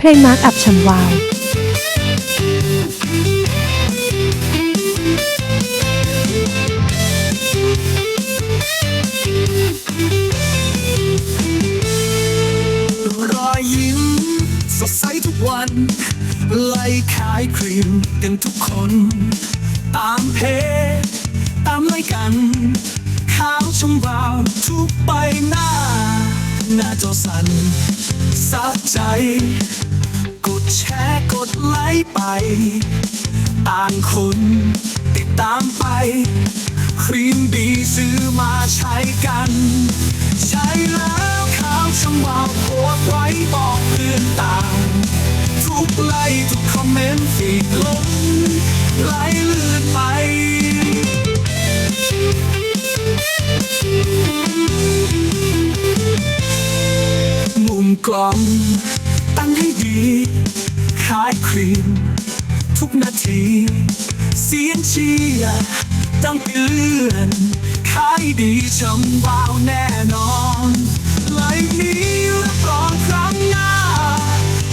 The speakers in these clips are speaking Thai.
เพลงมาร์กอัพชัมวาวรอยยิ้มสดใสทุกวัน ไล่ขายครีมกันทุกคน ตามเพจตามไล่กันข่าวชมวาวทุกใบหน้า หน้าจอสั่นสักใจ แชร์กดไลค์ไปต่างคนติดตามไป ครีมดีซื้อมาใช้กัน ใช้แล้วข่าวช่างวาวโพสไว้บอกเพื่อนต่าง ทุกไลค์ทุกคอมเมนต์ฟีดลงไหลลื่นไปมุมกล้องายครีม ทุกนาที เสียงเชียร์ดังเตือนขายดีช่ำวาวแน่นอนไหลนี้รับรองครั้งหน้า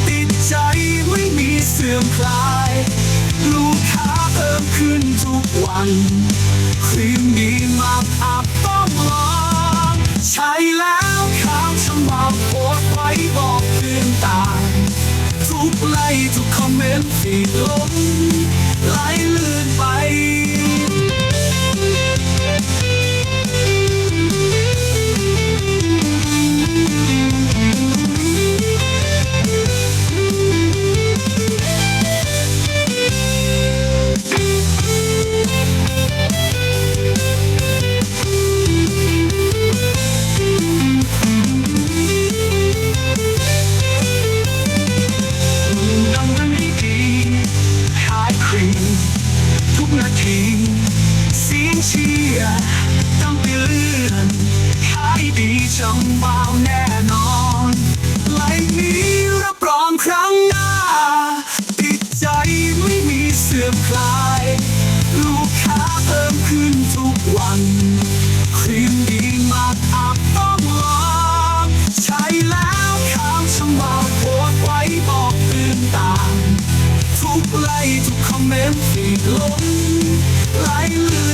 ติดใจไม่มีเสื่อมคลาย ลูกค้าเพิ่มขึ้นทุกวัน ส พิงเสียงเชียร์ต้องไปเลื่อนขายดีจังเบาแน่นอนไลนี้รับรองครั้งหน้า ติดใจไม่มีเสื่อมคลาย ลูกค้าเพิ่มขึ้นทุกวันครีมดีมากอับต้องลองใช้แล้วข้าวช่างเบาโพสไว้บอกตื่นตามทุกไลทุกคอมเมนต์ติดลม Why